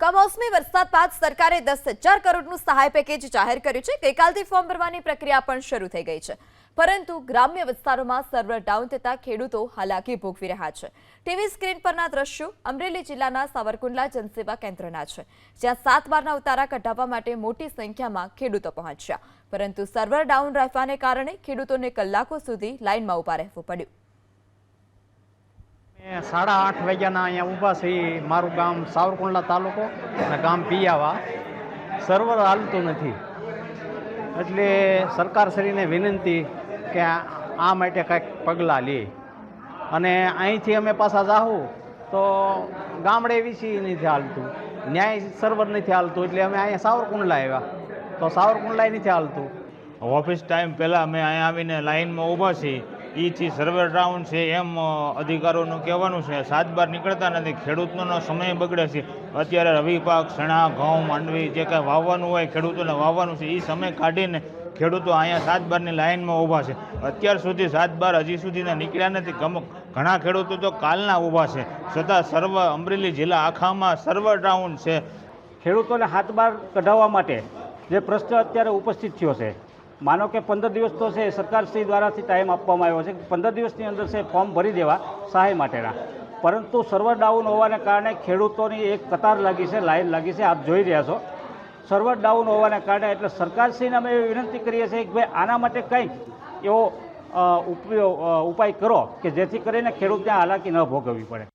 કમોસમી વરસાદ બાદ સરકારે દસ હજાર કરોડનું સહાય પેકેજ જાહેર કર્યું છે. ગઈકાલથી ફોર્મ ભરવાની પ્રક્રિયા પણ શરૂ થઈ ગઈ છે. પરંતુ ગ્રામ્ય વિસ્તારોમાં સર્વર ડાઉન થતા ખેડૂતો હાલાકી ભોગવી રહ્યા છે. ટીવી સ્ક્રીન પરના દ્રશ્યો અમરેલી જિલ્લાના સાવરકુંડલા જનસેવા કેન્દ્રના છે, જ્યાં સાત બારના ઉતારા કઢાવવા માટે મોટી સંખ્યામાં ખેડૂતો પહોંચ્યા. પરંતુ સર્વર ડાઉન રહેવાને કારણે ખેડૂતોને કલાકો સુધી લાઇનમાં ઊભા રહેવું પડ્યું. સાડા આઠ વાગ્યાના અહીંયા ઊભા છીએ મારું ગામ સાવરકુંડલા તાલુકો અને ગામ પિયાવા. સર્વર હાલતું નથી. એટલે સરકારશ્રીને વિનંતી કે આ માટે કંઈક પગલાં લે. અને અહીંથી અમે પાછા જાહું તો ગામડે વિસી નથી હાલતું. ન્યાય સર્વર નથી હાલતું, એટલે અમે અહીંયા સાવરકુંડલા આવ્યા. તો સાવરકુંડલાય નથી હાલતું. ઓફિસ ટાઈમ પહેલાં અમે અહીંયા આવીને લાઇનમાં ઊભા છીએ. ઈથી સર્વર ડાઉન છે એમ અધિકારોનું કહેવાનું છે. સાત બાર નીકળતા નથી, ખેડૂતોનો સમય બગડે છે. અત્યારે રવિ પાક, ચણા, ઘઉં, માંડવી જે કાંઈ વાવવાનું હોય, ખેડૂતોને વાવવાનું છે એ સમય કાઢીને ખેડૂતો અહીંયા સાત બારની લાઇનમાં ઊભા છે. અત્યાર સુધી સાત બાર હજી સુધીના નીકળ્યા નથી. ઘણા ખેડૂતો તો કાલના ઊભા છે. છતાં સર્વ અમરેલી જિલ્લા આખામાં સર્વર ડાઉન છે. ખેડૂતોને હાથ બાર કઢાવવા માટે જે પ્રશ્ન અત્યારે ઉપસ્થિત થયો છે માનો કે પંદર દિવસ તો છે, સરકારશ્રી દ્વારાથી ટાઈમ આપવામાં આવ્યો છે. પંદર દિવસની અંદર છે ફોર્મ ભરી દેવા સહાય માટેના. પરંતુ સર્વર ડાઉન હોવાને કારણે ખેડૂતોની એક કતાર લાગી છે, લાઈન લાગી છે. આપ જોઈ રહ્યા છો. સર્વર ડાઉન હોવાને કારણે એટલે સરકારશ્રીને અમે વિનંતી કરીએ છીએ કે ભાઈ આના માટે કંઈક એવો ઉપયોગ ઉપાય કરો કે જેથી કરીને ખેડૂતને હાલાકી ન ભોગવવી પડે.